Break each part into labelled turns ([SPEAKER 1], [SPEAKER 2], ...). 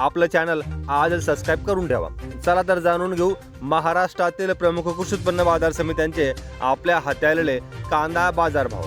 [SPEAKER 1] आपलं चॅनल आज सबस्क्राईब करून ठेवा. चला तर जाणून घेऊ महाराष्ट्रातील प्रमुख कृषी उत्पन्न बाजार समित्यांचे आपल्या हाताळलेले कांदा बाजारभाव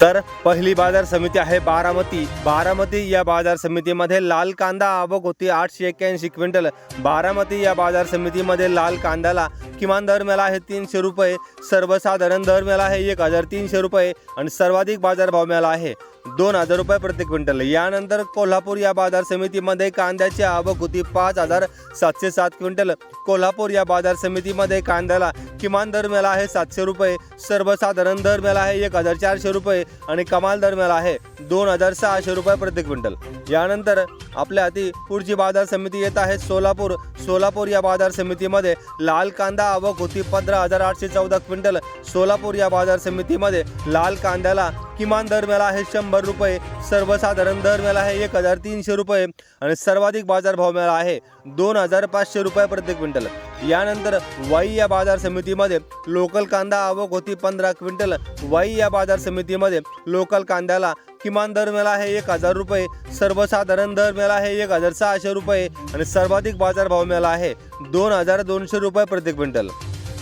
[SPEAKER 1] तर पहिली बाजार समिती आहे बारामती. बारामती या बाजार समितीमध्ये लाल कांदा आवक होती आठशे एक्क्याऐंशी क्विंटल. बारामती या बाजार समितीमध्ये लाल कांद्याला किमान दर मिळाला आहे तीनशे रुपये. सर्वसाधारण दर मिळाला आहे एक हजार तीनशे रुपये. आणि सर्वाधिक बाजारभाव मिळाला आहे दोन हजार रुपये प्रति क्विंटल. यानंतर कोल्हापूर या बाजार समितीमध्ये कांद्याची आवक होती पाच हजार सातशे सात क्विंटल. कोल्हापूर या बाजार समितीमध्ये कांद्याला किमान दर मिळाला आहे सातशे रुपये सर्वसाधारण दर मिळाला आहे एक हजार चारशे रुपये आणि कमाल दर मिळाला आहे दोन हजार सहाशे रुपये प्रति क्विंटल. यानंतर आपल्या हाती पुढची बाजार समिती येत आहे सोलापूर. सोलापूर या बाजार समितीमध्ये लाल कांदा आवक होती पंधरा हजार आठशे चौदा क्विंटल. सोलापूर या बाजार समितीमध्ये लाल कांद्याला किमान दर आहे शंभर रुपये. सर्वसाधारण दर मेला आहे एक हजार तीनशे रुपये. आणि सर्वाधिक बाजारभाव मिळाला आहे दोन हजार पाचशे रुपये प्रति क्विंटल. यानंतर वाई या बाजार समितीमध्ये लोकल कांदा आवक होती पंधरा क्विंटल. वाई या बाजार समितीमध्ये लोकल कांद्याला किमान दर मिळाला आहे एक हजार रुपये. सर्वसाधारण दर मिळाला आहे एक हजार सहाशे रुपये. आणि सर्वाधिक बाजारभाव मिळाला आहे दोन हजार दोनशे रुपये प्रति क्विंटल.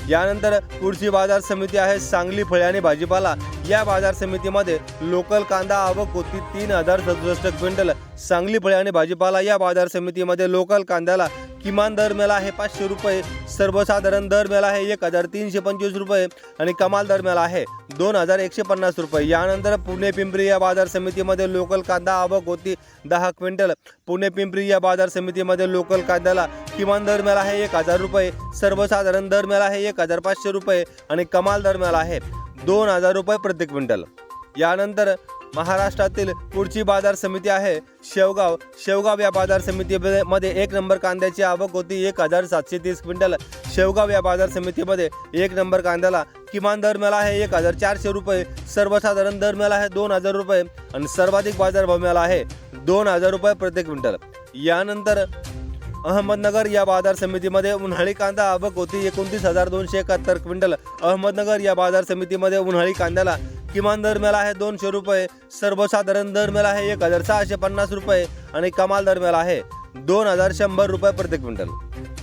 [SPEAKER 1] यानंतर पुढची बाजार समिती आहे सांगली फळे आणि भाजीपाला. या बाजार समितीमध्ये लोकल कांदा आवक होती तीन हजार सदुसष्ट क्विंटल. सांगली फळे आणि भाजीपाला या बाजार समितीमध्ये लोकल कांद्याला किमान दर मेला आहे पाचशे रुपये सर्वसाधारण दर मेला आहे एक हजार तीनशे पंचवीस रुपये आणि कमाल दर मेला आहे दोन हजार एकशे पन्नास रुपये. यानंतर पुणे पिंपरी या बाजार समितीमध्ये लोकल कांदा आवक होती दहा क्विंटल. पुणे पिंपरी या बाजार समितीमध्ये लोकल कांद्याला किमान दर मेला आहे एक हजार रुपये सर्वसाधारण दर मेला आहे एक हजार पाचशे रुपये आणि कमाल दर मेला आहे दोन हजार रुपये प्रति क्विंटल. यानंतर महाराष्ट्रातील पुढची बाजार समिती आहे. शेवगाव. शेवगाव या बाजार समितीमध्ये एक नंबर कांद्याची आवक होती. एक हजार सातशे तीस क्विंटल. शेवगाव या बाजार समितीमध्ये एक नंबर कांद्याला किमान दर मिळाला आहे. एक हजार चारशे रुपये. सर्वसाधारण दर मिळाला आहे दोन हजार रुपये. आणि सर्वाधिक बाजारभाव मिळाला आहे दोन हजार रुपये प्रति क्विंटल. यानंतर अहमदनगर या बाजार समितीमध्ये उन्हाळी कांदा आवक होती. एकोणतीस हजार दोनशे एकाहत्तर क्विंटल. अहमदनगर या बाजार समितीमध्ये उन्हाळी कांद्याला किमान दरम्याल आहे दोनशे रुपये सर्वसाधारण दरम्याल आहे एक हजार सहाशे पन्नास रुपये आणि कमाल दरम्याल आहे दोन हजार शंभर रुपये प्रति क्विंटल.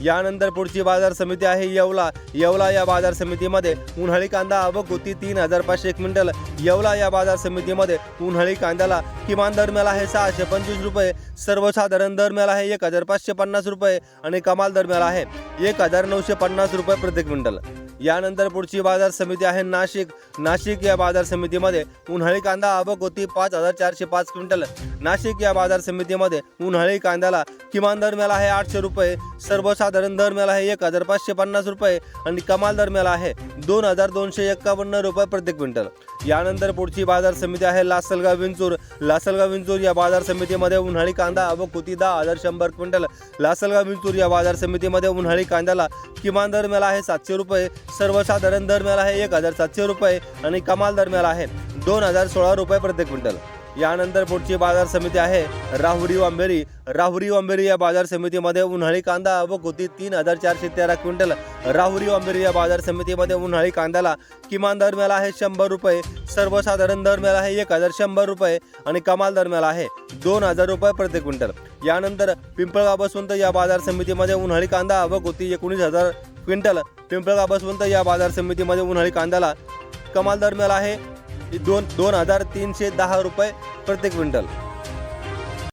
[SPEAKER 1] यानंतर पुढची बाजार समिती आहे येवला. येवला या बाजार समितीमध्ये उन्हाळी कांदा आवक होती तीन हजार पाचशे क्विंटल. येवला या बाजार समितीमध्ये उन्हाळी कांद्याला किमान दर मिळाला आहे सहाशे पंचवीस रुपये सर्वसाधारण दर मिळाला आहे एक हजार पाचशे पन्नास रुपये आणि कमाल दर मिळाला आहे एक हजार नऊशे पन्नास रुपये प्रति क्विंटल. यानंतर पुढची बाजार समिती आहे नाशिक. नाशिक या बाजार समितीमध्ये उन्हाळी कांदा आवक होती पाच हजार चारशे पाच क्विंटल. नाशिक या बाजार समितीमध्ये उन्हाळी कांद्याला किमान दर मिळाला आहे आठशे रुपये सर्वसाधारण दर मिळाला आहे एक हजार पाचशे पन्नास रुपये आणि कमाल दर मिळाला आहे दोन हजार दोनशे एक्कावन्न रुपये प्रति क्विंटल. यानंतर पुढची बाजार समिती आहे लासलगाव विंचूर. लासलगाव विंचूर या बाजार समितीमध्ये उन्हाळी कांदा व कुती दहा हजार शंभर क्विंटल. लासलगाव विंचूर या बाजार समितीमध्ये उन्हाळी कांद्याला किमान दर मिळाला आहे सातशे रुपये सर्वसाधारण दर मिळाला आहे एक हजार सातशे रुपये आणि कमाल दर मिळाला आहे दोन हजार सोळा रुपये प्रति क्विंटल. यानंतर पुढची बाजार समिती आहे. राहुरी वांबेरी राहुरी वांबेरी या बाजार समितीमध्ये उन्हाळी कांदा व गोती तीन हजार चारशे तेरा क्विंटल. राहुरी वांबेरी या बाजार समितीमध्ये उन्हाळी कांद्याला किमान दर मिळाला आहे शंभर रुपये. सर्वसाधारण दर मिळाला आहे एक हजार शंभर रुपये आणि कमाल दर मिळाला आहे दोन हजार रुपये प्रति क्विंटल. यानंतर पिंपळगाव बसवंत या बाजार समितीमध्ये उन्हाळी कांदा व होती एकोणीस हजार क्विंटल. पिंपळगाव बसवंत या बाजार समितीमध्ये उन्हाळी कांद्याला कमाल दर मिळाला आहे दोन दोन हजार तीनशे दहा रुपये प्रति क्विंटल.